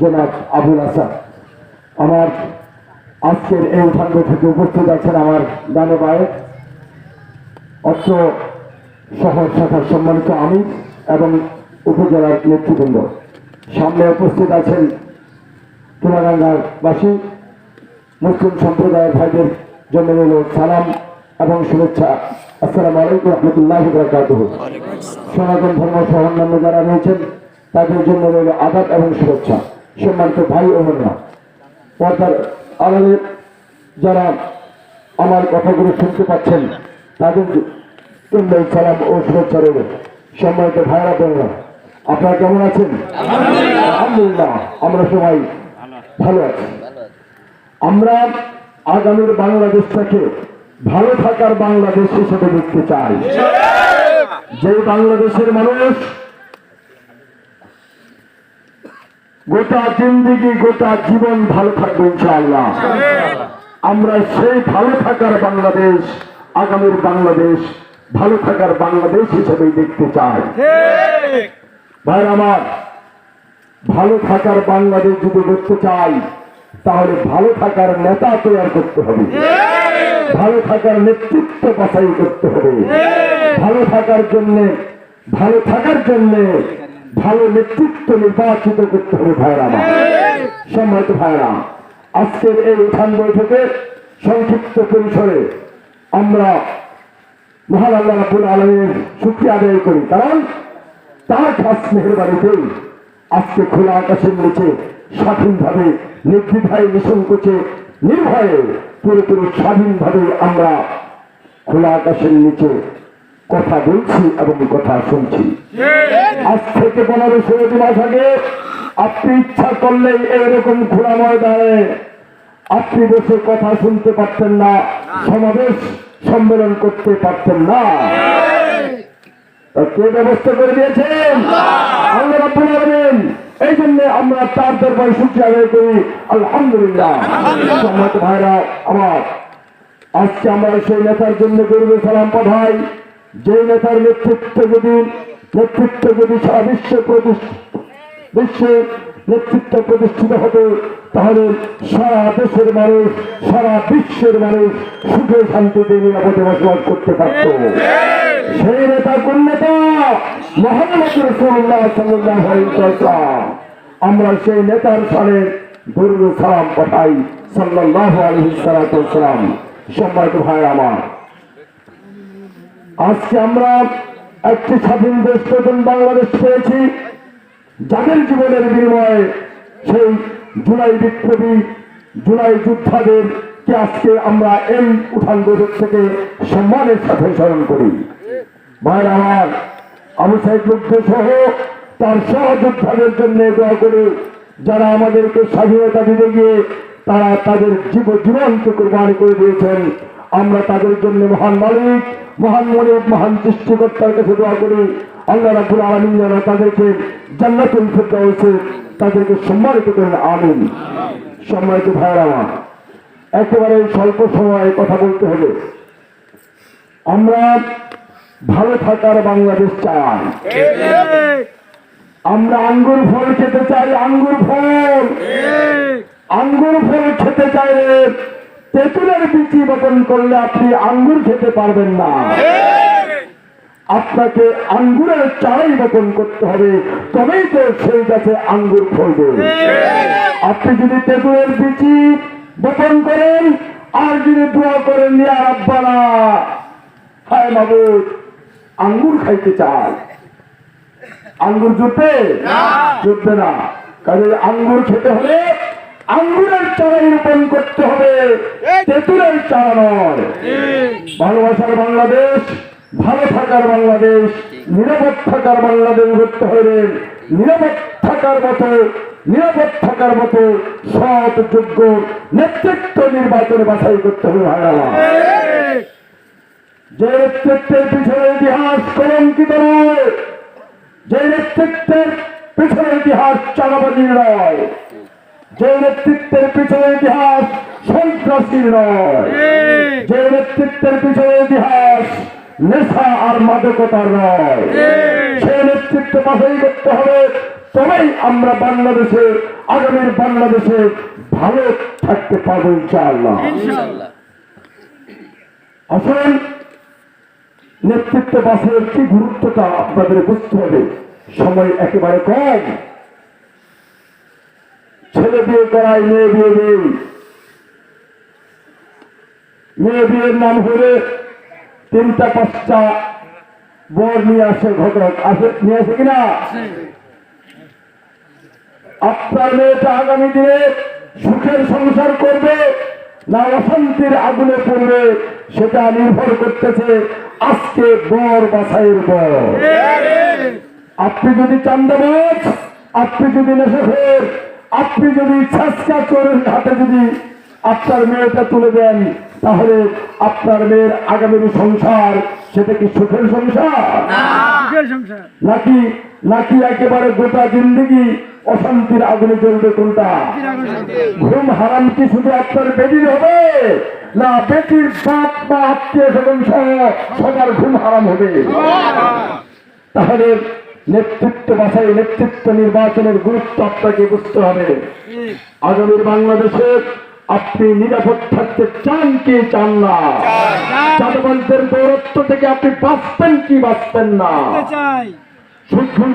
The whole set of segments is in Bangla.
জনাব আবুল হাসান। আমার আজকের এই উঠাঙ্গ থেকে উপস্থিত আছেন আমার ডানে বায়ে অত্র শহর শাখার সম্মানিত আমি এবং উপজেলার নেতৃবৃন্দ। সামনে উপস্থিত আছেন চুনাগাঙ্গার বাসী মুসলিম সম্প্রদায়ের ভাইদের জন্য রইল সালাম এবং শুভেচ্ছা। আসসালামু আলাইকুম রহমতুল্লাহ বরকাতুহ। সনাতন ধর্ম সহ অন্যান্য যারা রয়েছেন তাদের জন্য রইল আদাব এবং শুভেচ্ছা। সম্মানিত ভাই ও বোনেরা, পর্দার আড়ালে যারা আমার কথাগুলো শুনতে পাচ্ছেন, তাদের জন্য সালাম ও শুভেচ্ছা রইল। সম্মানিত ভাইরা বোনেরা, আপনারা কেমন আছেন? আলহামদুলিল্লাহ, আমরা সবাই ভালো আছি। আমরা আগামীর বাংলাদেশটাকে ভালো থাকার বাংলাদেশ হিসেবে দেখতে চাই। যে বাংলাদেশের মানুষ গোটা জিন্দিগি গোটা জীবন ভালো থাকবে ইনশাআল্লাহ। আমরা সেই ভালো থাকার বাংলাদেশ আগামীর বাংলাদেশ ভালো থাকার বাংলাদেশ হিসেবে দেখতে চাই। ভাই আমার ভালো থাকার বাংলাদেশ যদি দেখতে চাই তাহলে ভালো থাকার নেতা তৈরি করতে হবে। ভালো থাকার নেতৃত্ব বাছাই করতে হবে। ভালো থাকার জন্য ভালো থাকার জন্য ভালো নেতৃত্ব নির্বাচিত করতে হবে ভাইরা আমার। সম্মানিত ভাইরা আজকের এই উঠান বৈঠকে সংক্ষিপ্ত পরিসরে আমরা মহান আলমের আদায় করি। কারণ তার আজকে খোলা স্বাধীনভাবে নির্ভয়ে পুরোপুরি স্বাধীনভাবে আমরা খোলা আকাশের নিচে কথা বলছি এবং কথা শুনছি। আজ থেকে পনেরো ষোলো মাস আগে আপনি ইচ্ছা করলেই এইরকম খোলা ময়দানে আপনি বসে কথা শুনতে পারতেন না, সমাবেশ সম্মেলন করতে পারতেন না। কে ব্যবস্থা করে দিয়েছেন? আল্লাহ রাব্বুল এই জন্য আমরা তার দরবার শুকরিয়া আদায় করি। আলহামদুলিল্লাহ। ভাইরা, আমার আজকে আমরা সেই নেতার জন্য গরিবে সালাম পাঠাই। যে নেতার নেতৃত্ব যদি নেতৃত্ব যদি সারা বিশ্ব বিশ্বে নেতৃত্ব প্রতিষ্ঠিত হতো, তাহলে সারা দেশের মানুষ, সারা বিশ্বের মানুষ সুখে শান্তিতে নিরাপদে বসবাস করতে পারত। সেই নেতা কোন নেতা? মোহাম্মদ রসুল্লাহ সাল্লাহ আমরা সেই নেতার সালে দরুদ সালাম পাঠাই সাল্লাহ আলহি সালাম সম্মানিত ভাই আমার আজকে আমরা একটি স্বাধীন দেশ নতুন বাংলাদেশ পেয়েছি। যাদের জীবনের বিনিময়ে সেই জুলাই বিপ্লবী, জুলাই যোদ্ধাদের কে আজকে আমরা এই উঠান বৈঠক থেকে সম্মানের সাথে স্মরণ করি। ভাই আমার, আবু সাইদ মুগ্ধ সহ তার সহযোদ্ধাদের জন্য দোয়া করি, যারা আমাদেরকে স্বাধীনতা দিতে গিয়ে তারা তাদের জীব জীবনকে কোরবানি করে দিয়েছেন। আমরা তাদের জন্য মহান মালিক মহান মনিক মহান সৃষ্টিকর্তার কাছে দোয়া করি। আল্লাহ রাবুল আলমিন যেন তাদেরকে জান্নাতুল ফেরদাউসে তাদেরকে সম্মানিত করেন আমিন। সম্মানিত ভাইরা আমার একেবারে স্বল্প সময়ে কথা বলতে হবে। আমরা ভালো থাকার বাংলাদেশ চাই। আমরা আঙ্গুর ফল খেতে চাই আঙ্গুর ফল। আঙ্গুর ফল খেতে চাইলে তেঁতুলের বিচি বপন করলে আপনি আঙ্গুর খেতে পারবেন না। আপনাকে আঙ্গুরের চারাই বপন করতে হবে তবেই তো সেই গাছে আঙ্গুর ফলবে। আপনি যদি তেঁতুলের বিচি বপন করেন আর যদি দোয়া করেন রাব্বানা হায় মাবুদ আঙ্গুর খাইতে চায় আঙ্গুর জুটবে? জুটবে না। কাজে আঙ্গুর খেতে হলে আঙ্গুরের চারাই রোপণ করতে হবে। তেঁতুলের চারা নয়। ভালোবাসার বাংলাদেশ ভালো থাকার বাংলাদেশ নিরাপদ থাকার বাংলাদেশ করতে হবে। নিরাপদ থাকার মতো নিরাপদ থাকার মতো সৎ যোগ্য নেতৃত্ব নির্বাচনে বাছাই করতে হবে ভাইরা। যে নেতৃত্বের পিছনে ইতিহাস কলঙ্কিত নয় যে নেতৃত্বের পিছনে ইতিহাস চালাবাজির নয়। যে নেতৃত্বের পিছনে ইতিহাস সন্ত্রাসীর নয়। যে নেতৃত্বের পিছনে ইতিহাস নেশা আর মাদকতার নয়। সে নেতৃত্ব বাছাই করতে হবে। তবেই আমরা বাংলাদেশে আগামীর বাংলাদেশে ভালো থাকতে পারব ইনশাআল্লাহ। আসলে নেতৃত্ব বাসের কি গুরুত্বটা আপনাদের বুঝতে হবে? সময় একেবারে কম। ছেলে বিয়ে করায় মেয়ে বিয়ে নেই মেয়ে বিয়ের নাম হলে তিনটা পাঁচটা বর নিয়ে আসে ঘটক। আসে নিয়ে আসে কিনা? আপনার মেয়েটা আগামী দিনে সুখের সংসার করবে না অশান্তির আগুনে পড়বে সেটা নির্ভর করতেছে আজকে বর বাছাইয়ের পর আপনি যদি চান্দাবাজ আপনি যদি নেশাখোর আপনি যদি ছাসকা চোরের হাতে যদি আপনার মেয়েটা তুলে দেন তাহলে আপনার মেয়ের আগামী সংসার সেটা কি সুখের সংসার? নাকি নাকি একেবারে গোটা জিন্দগি অশান্তির আগুনে জ্বলবে কোনটা? ঘুম হারাম কি শুধু আপনার বেটির হবে? না বেটির বাপ বা আত্মীয় স্বজন সহ সবার ঘুম হারাম হবে। তাহলে নেতৃত্ব বাছাই, নেতৃত্ব নির্বাচনের গুরুত্ব আপনাকে বুঝতে হবে। আগামীর বাংলাদেশে আপনি নিরাপদ থাকতে চান কি চান না? চাঁদাবাজদের দৌরত্ব থেকে আপনি বাঁচবেন কি বাঁচতেন না? চাই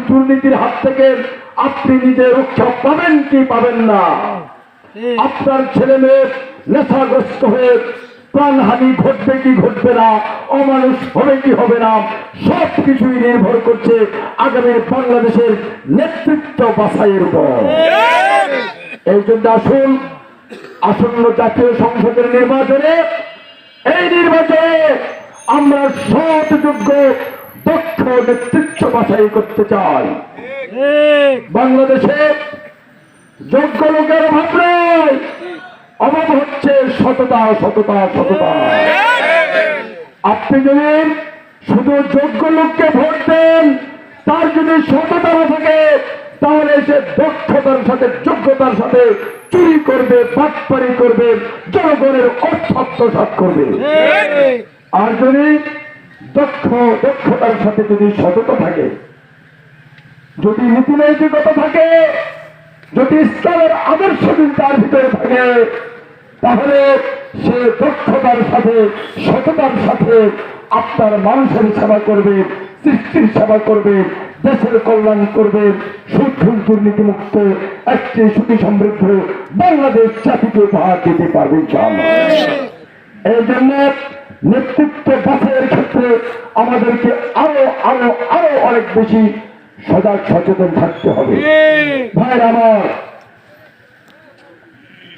দুর্নীতির হাত থেকে আপনি নিজে রক্ষা পাবেন কি পাবেন না? আপনার ছেলে মেয়ে নেশাগ্রস্ত হয়ে প্রাণহানি ঘটবে কি ঘটবে না অমানুষ হবে কি হবে না সব কিছুই নির্ভর করছে আগামীর বাংলাদেশের নেতৃত্ব বাছাইয়ের উপর। এই জন্য আসুন আসন্ন জাতীয় সংসদের নির্বাচনে এই নির্বাচনে আমরা সৎ যোগ্য দক্ষ নেতৃত্ব বাছাই করতে চাই। বাংলাদেশে যোগ্য লোকের অভাব অভাব হচ্ছে সততা সততা সততা। আপনি যদি শুধু যোগ্য লোককে ভোট দেন, তার যদি সততা না থাকে, তাহলে সে দক্ষতার সাথে, যোগ্যতার সাথে চুরি করবে, বাটপারি করবে, জনগণের অর্থ আত্মসাৎ করবে। আর যদি দক্ষ, দক্ষতার সাথে যদি সততা থাকে, যদি নীতিনৈতিকতা থাকে যদি ইসলামের আদর্শ যদি তার ভিতরে থাকে, তাহলে সে দক্ষতার সাথে, সততার সাথে আপনার মানুষের সেবা করবে, সৃষ্টির সেবা করবে, দেশের কল্যাণ করবে সুদ দুর্নীতি মুক্ত একটি সুখী সমৃদ্ধ বাংলাদেশ জাতিকে উপহার দিতে পারবে। এই জন্য নেতৃত্ব বাছাইয়ের ক্ষেত্রে আমাদেরকে আরও আরও আরও অনেক বেশি সজাগ সচেতন থাকতে হবে। ভাইর আমার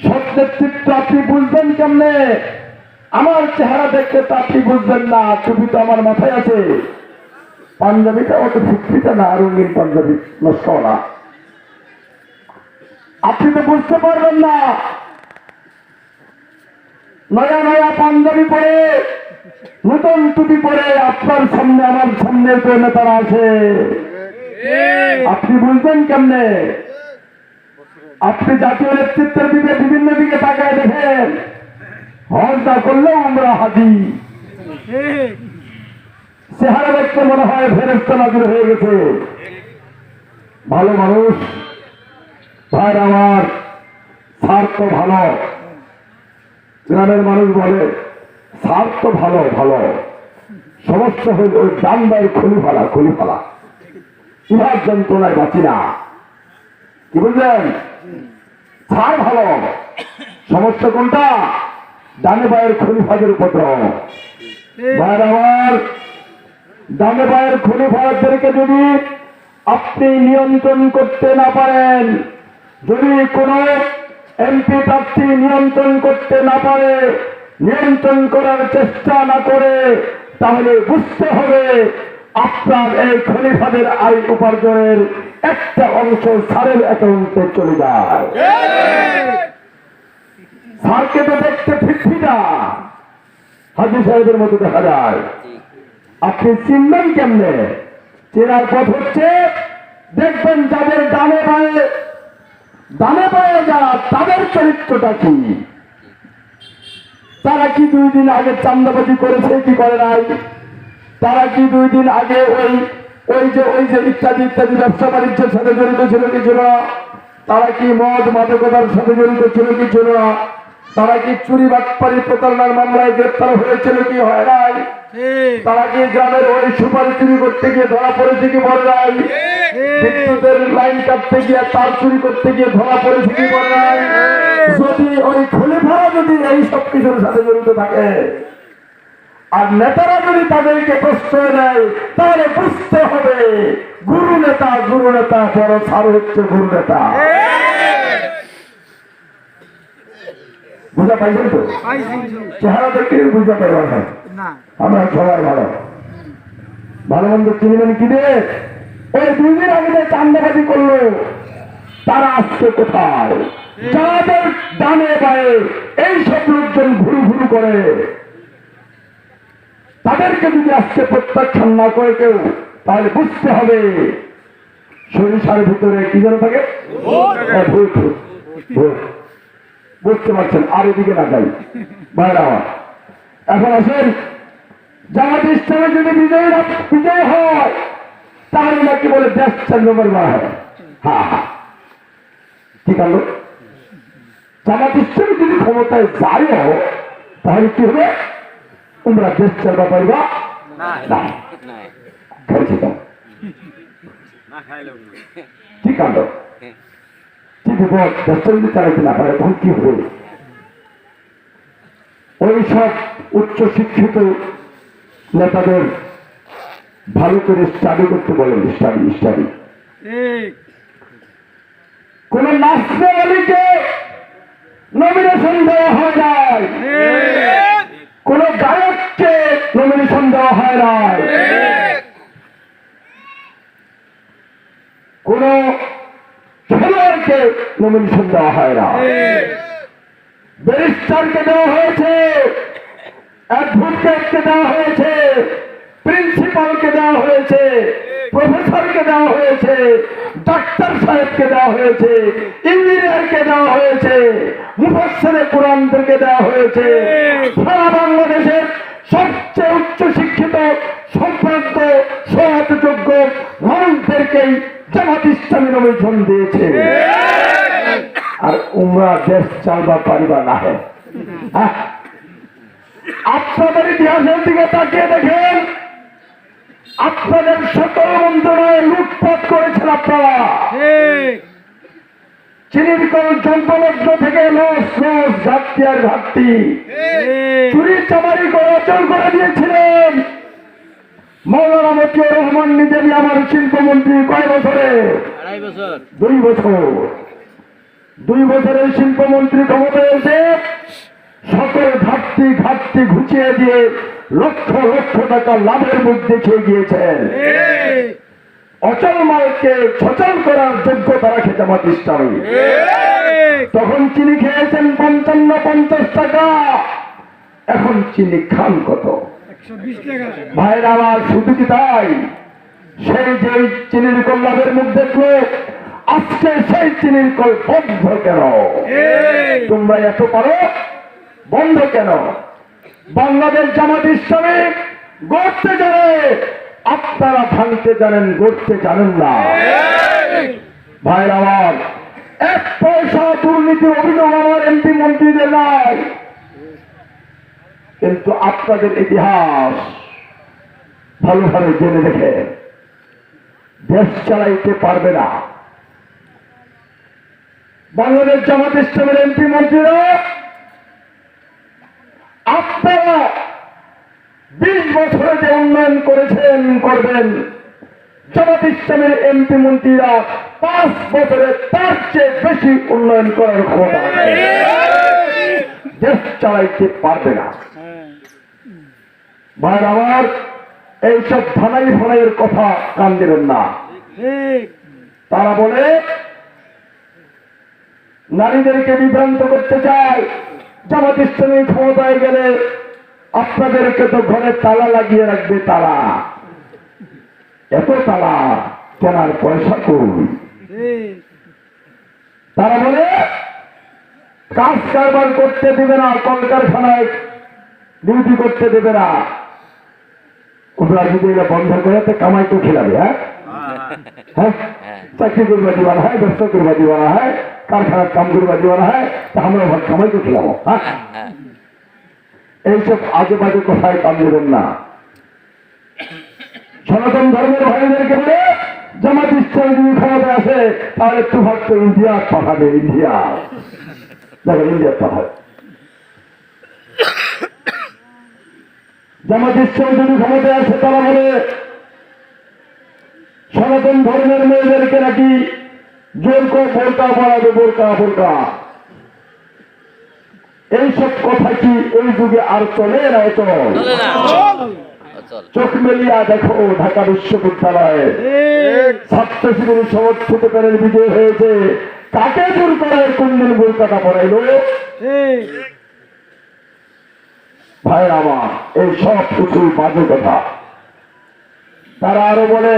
সব নেতৃত্ব আপনি বুঝবেন কেমনে? আমার চেহারা দেখতে তো আপনি বুঝবেন না টুপি তো আমার মাথায় আছে। পাঞ্জাবিটা অত ফুটফিটা না রঙিন পাঞ্জাবি নষ্ট না। আপনি তো বুঝতে পারবেন না। নয়া নয়া পাঞ্জাবি পরে নতুন টুপি পরে আপনার সামনে আমার সামনে যে নেতারা আছে। আপনি বুঝবেন কেমনে? আপনি জাতীয় নেতৃত্বের দিকে বিভিন্ন দিকে তাকায় দেখেন। হজা করলেও আমরা হাজি। চেহারা দেখতে মনে হয় ফেরেস্তা নাজির হয়ে গেছে। ভালো মানুষ। ভাই আমার স্বার্থ ভালো। গ্রামের মানুষ বলে স্বার্থ ভালো ভালো। সমস্যা হইল ডান বাইর খুলি ফেলা খুলি ফেলা ইহার যন্ত্রণায় বাঁচি না। কি বুঝলেন? ছাড় ভালো। সমস্যা কোনটা? ডানে বায়ের খুলি ফাঁদের উপদ্রব। ভাইয়ের আমার, ডানে বায়ের খুলি ফাঁদদেরকে যদি আপনি নিয়ন্ত্রণ করতে না পারেন, যদি কোনো এমপি প্রার্থী নিয়ন্ত্রণ করতে না পারে, নিয়ন্ত্রণ করার চেষ্টা না করে, তাহলে বুঝতে হবে আপনার এই খলিফাদের আয় উপার্জনের একটা অংশ সারের অ্যাকাউন্টে চলে যায়। সারকে তো দেখতে ফিটফিটা হাজি সাহেবের মতো দেখা যায়। আপনি চিনবেন কেমনে? চেনার পথ হচ্ছে, দেখবেন যাদের ডানে পায়ে ডানে পায়ে যারা, তাদের চরিত্রটা কি? তারা কি দুই দিন আগে চান্দাবাজি করেছে, কি করে নাই? তারা কি দুই দিন আগে ওই ওই যে ওই যে ইত্যাদি ইত্যাদি ব্যবসা বাণিজ্যের সাথে জড়িত ছিল কি ছিল? না তারা কি মদ মাদকতার সাথে জড়িত ছিল কি ছিল? না তারা কি চুরি বাটপারি প্রতারণার মামলায় গ্রেপ্তার হয়েছিল কি হয় নাই? তারা কি গ্রামের ওই সুপারি চুরি করতে গিয়ে ধরা পড়েছে কি বলে নাই? বিদ্যুতের লাইন কাটতে গিয়ে তার চুরি করতে গিয়ে ধরা পড়েছে কি বলে নাই? যদি ওই খলিফারা যদি এই সব কিছুর সাথে জড়িত থাকে আর নেতারা যদি তাদেরকে প্রশ্রয় নেয়, তাহলে বুঝতে হবে গুরু নেতা গুরু নেতা, বড় সার হচ্ছে গুরু নেতা। বুঝা পাইছেন তো? চেহারা দেখে না। আমরা সবাই ভালো। ভালো চিনবেন কি রে? ওই দুই দিন যে চান্দাবাজি করল, তারা আজকে কোথায়? যাদের ডানে বায়ে, এই সব লোকজন ঘুরু ঘুরু করে। তাদেরকে যদি আজকে প্রত্যাখ্যান না করে কেউ তাহলে বুঝতে হবে সরিষার ভিতরে কি যেন থাকে? হ্যাঁ, বুঝতে পারছেন আর এদিকে না যাই। বাইরে এখন আসেন জামাত ইসলামে যদি বিজয় বিজয় হয় তাহলে নাকি বলে দেশ চন্দ্রবার হয়। হ্যাঁ হ্যাঁ কি কাণ্ড? জামাত ইসলামে যদি ক্ষমতায় যাইও তাহলে কি হবে? তোমরা দেশ চালবা পাইবা না। কি কাণ্ড? কি বিপদ দেশ যদি চালাইতে না পারে তখন কি হবে? ওই সব উচ্চ শিক্ষিত নেতাদের ভালো করে স্টাডি করতে বলেন স্টাডি স্টাডি কোন নাসরে আলীকে নমিনেশন দেওয়া হয় নাই। কোন গায়ককে নমিনেশন দেওয়া হয় না কোন খেলোয়াড়কে নমিনেশন দেওয়া হয় না ব্যারিস্টারকে দেওয়া হয়েছে অ্যাডভোকেটকে দেওয়া হয়েছে প্রিন্সিপালকে দেওয়া হয়েছে, প্রফেসরকে দেওয়া হয়েছে, ডাক্তার সাহেবকে দেওয়া হয়েছে, ইঞ্জিনিয়ারকে দেওয়া হয়েছে, মুফাসসিরে কোরআনদেরকে দেওয়া হয়েছে। সারা বাংলাদেশের সবচেয়ে উচ্চ শিক্ষিত, সম্প্রান্ত সহায়তযোগ্য মানুষদেরকেই জামাত ইসলামী নমিশন দিয়েছে। আর উমরা দেশ চালবা পারিবা না হ্যাঁ? আপনাদের ইতিহাসের দিকে তাকিয়ে দেখেন? আপনাদের সকল মন্ত্রণালয় লুটপাট করেছেন আপনারা। চিনির কল যন্ত্রলগ্ন থেকে লস লস ঘাটতি আর ঘাটতি। চুরি চামারি করে অচল করে দিয়েছিলেন। মৌলানা মতিউর রহমান নিজেরই আমার শিল্পমন্ত্রী কয় বছরে। দুই বছর। দুই বছরের শিল্পমন্ত্রী ক্ষমতায় এসে সকল ঘাটতি ঘাটতি ঘুচিয়ে দিয়ে লক্ষ লক্ষ টাকা লাভের মুখ দেখিয়ে গিয়েছেন। অচল মালকে সচল করার যোগ্যতা রাখে জামাত ইসলামী তখন চিনি খেয়েছেন পঞ্চান্ন পঞ্চাশ টাকা। এখন চিনি খান কত? ভাইয়ের আমার শুধু কি তাই? সেই যে চিনির কল লাভের মুখ দেখল আজকে সেই চিনির কল বন্ধ কেন? তোমরা এত পারো? বন্ধ কেন? বাংলাদেশ জামাত ইসলামী গড়তে জানে, আপনারা ভাঙতে জানেন, গড়তে জানেন না। ভাইয়ের আমার এক পয়সা দুর্নীতির অভিযোগ আমার এমপি মন্ত্রীদের নাই। কিন্তু আপনাদের ইতিহাস ভালোভাবে জেনে রেখে দেশ চালাইতে পারবে না। বাংলাদেশ জামাত ইসলামের এমপি মন্ত্রীরা আপনারা বিশ বছরে যে উন্নয়ন করেছেন করবেন। জামাত ইসলামের এমপি মন্ত্রীরা পাঁচ বছরে তার চেয়ে বেশি উন্নয়ন করার ক্ষমতা দেশ চালাইতে পারবে না। ভাই আমার, এইসব ধানাই ফানাইয়ের কথা কান দেবেন না। তারা বলে, নারীদেরকে বিভ্রান্ত করতে চায়। জামাত ইসলামী ক্ষমতায় গেলে আপনাদেরকে তো ঘরে তালা লাগিয়ে রাখবে তারা এত তালা কেনার পয়সা ঠিক তারা বলে কাজ কারবার করতে দেবে না কলকারখানায় ডিউটি করতে দেবে না। ওরা যদি এটা বন্ধ করে তো কামাই তো খেলাবে হ্যাঁ। হ্যাঁ? চাকরি করবা দিবানা হয়, ব্যবসা করবা দিবানা হয়, কারখানার কাম করবা দিবানা হয়, তা আমরা ভাগ কামাই তো খেলাবো হ্যাঁ এইসব আজে বাজে কথায় কাম দেবেন না। সনাতন ধর্মের ভাইদেরকে বলে জামাত ইসলাম যদি ক্ষমতা আসে, তাহলে তুফাক তো ইন্ডিয়া পাঠাবে, ইন্ডিয়া। দেখেন, ইন্ডিয়া পাঠাবে। জামাত ইসলাম যদি ক্ষমতা আসে, তারা বলে সনাতন ধর্মের মেয়েদেরকে নাকি জোর করে বোরকা পড়াবে বোরকা বোরকা। এইসব কথা কি এই যুগে আর চলে না এত চোখ মেলিয়া দেখো ঢাকা বিশ্ববিদ্যালয়ে। ছাত্র শিবির সমর্থিত করেন বিজয় হয়েছে। কাকে দূর করে কোনদিন বোরকাটা পড়াইল ঠিক। ভাই আমার এই সব কিছু বাজে কথা। তারা আরও বলে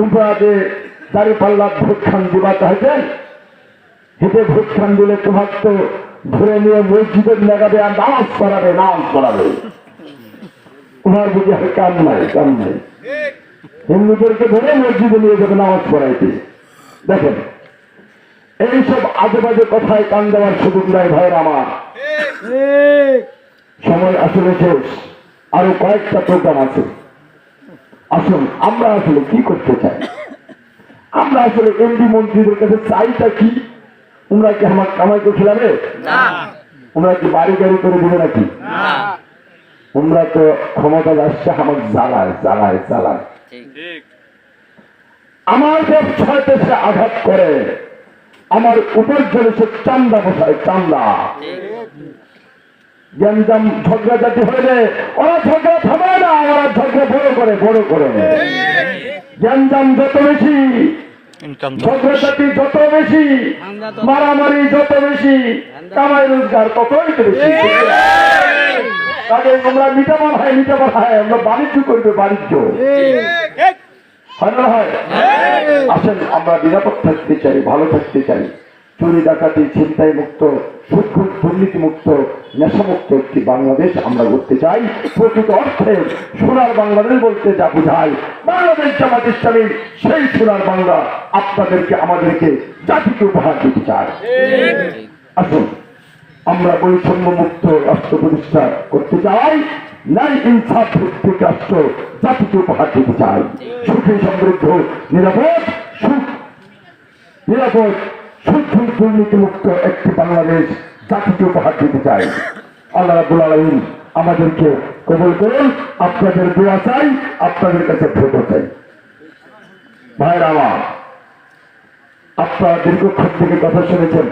তোমরা যে দাড়ি পাল্লা ভোট খান দিবা চাইছেন হেঁটে ভোট খান দিলে তোমার তো ধরে নিয়ে মসজিদের লাগাবে আর নামাজ পড়াবে নামাজ পড়াবে। তোমার বুঝে আর কাম নাই কাম নাই। হিন্দুদেরকে ধরে মসজিদে নিয়ে যাবে নামাজ পড়াইতে। দেখেন এইসব আজে বাজে কথায় কান দেওয়ার সুযোগ নাই ভাইয়ের আমার। সময় আসলে শেষ। আরও কয়েকটা প্রোগ্রাম আছে। আসুন আমরা আসলে কি করতে চাই? আমরা আসলে এমডি মন্ত্রীদের কাছে চাইটা কি? তোমরা কি আমার কামাই করে খেলাবে না। তোমরা কি বাড়ি গাড়ি করে দিবে নাকি? না। তোমরা তো ক্ষমতা আসছে আমার জ্বালায় জ্বালায় জ্বালায়। ঠিক। আমার ব্যবসাতে সে আঘাত করে আমার উপার্জনে সে চান্দা বসায় চান্দা। ঠিক। গ্যাঞ্জাম ঝগড়া জাতি হলে ওরা ঝগড়া থামায় না ওরা ঝগড়া বড় করে বড় করে গ্যাঞ্জাম যত বেশি ঝগড়া জাতি যত বেশি মারামারি যত বেশি কামাই রোজগার ততই বেশি। তাকে আমরা মিটাবার হয় মিটাবার হয় আমরা বাণিজ্য করবে বাণিজ্য। হয় না হয়। আসেন আমরা নিরাপদ থাকতে চাই ভালো থাকতে চাই। চুরি, ডাকাতি ছিনতাই মুক্ত দুর্নীতি মুক্ত নেশামুক্ত একটি বাংলাদেশ আমরা করতে চাই। প্রকৃত অর্থে সোনার বাংলাদেশ বলতে যা বোঝায়, বাংলাদেশ জামাত ইসলামী সেই সোনার বাংলা আপনাদেরকে, আমাদেরকে জাতিকে উপহার দিতে চাই আসুন, আমরা বৈষম্য মুক্ত রাষ্ট্র প্রতিষ্ঠা করতে চাই নাই ইনসাফ ভিত্তিক রাষ্ট্র জাতিকে উপহার দিতে চাই। সুখী, সমৃদ্ধ, নিরাপদ, সুখ, নিরাপদ শুদ্ধ দুর্নীতি মুক্ত একটি বাংলাদেশ জাতিকে উপহার দিতে চাই। আল্লাহ রাবুল আলমিন আমাদেরকে কবল করুন, আপনাদের দোয়া চাই, আপনাদের কাছে ভোট চাই। ভাইরা আমার, আপনারা দীর্ঘক্ষণ থেকে কথা শুনেছেন।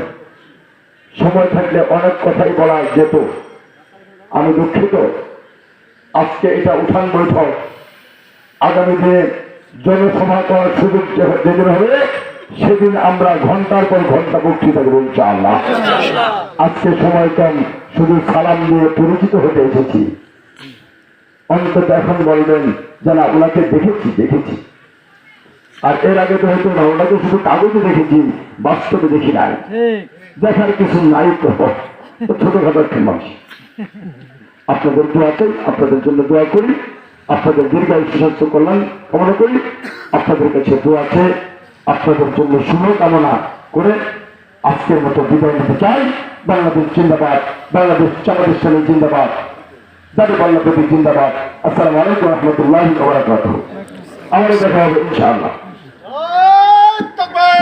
সময় থাকলে অনেক কথাই বলা যেত। আমি দুঃখিত। আজকে এটা উঠান বৈঠক। আগামী দিনে জনসভা করার সুযোগ যেদিন হবে সেদিন আমরা ঘণ্টার পর ঘণ্টা বক্তৃতা দেবো ইনশাআল্লাহ। আজকে সময় কম শুধু সালাম দিয়ে পরিচিত হতে এসেছি। অন্তত এখন বলবেন যে না ওনাকে দেখেছি দেখেছি। আর এর আগে তো হয়তো না ওনাকে শুধু কাগজে দেখেছি বাস্তবে দেখি নাই। দেখার কিছু নাই তো তো ছোটখাটো একটা মানুষ। আপনাদের দোয়া চাই আপনাদের জন্য দোয়া করি। আপনাদের দীর্ঘায়ু সুস্বাস্থ্য কল্যাণ কামনা করি। আপনাদের কাছে দোয়া আছে আপনাদের জন্য শুভকামনা করে আজকের মতো বিদায় নিতে চাই। বাংলাদেশ জিন্দাবাদ, বাংলাদেশ চালাদেশ জিন্দাবাদ দাদু বাংলাদেশ জিন্দাবাদ। আসসালামু আলাইকুম রহমতুল্লাহ আমার দেখা হবে ইনশাআল্লাহ।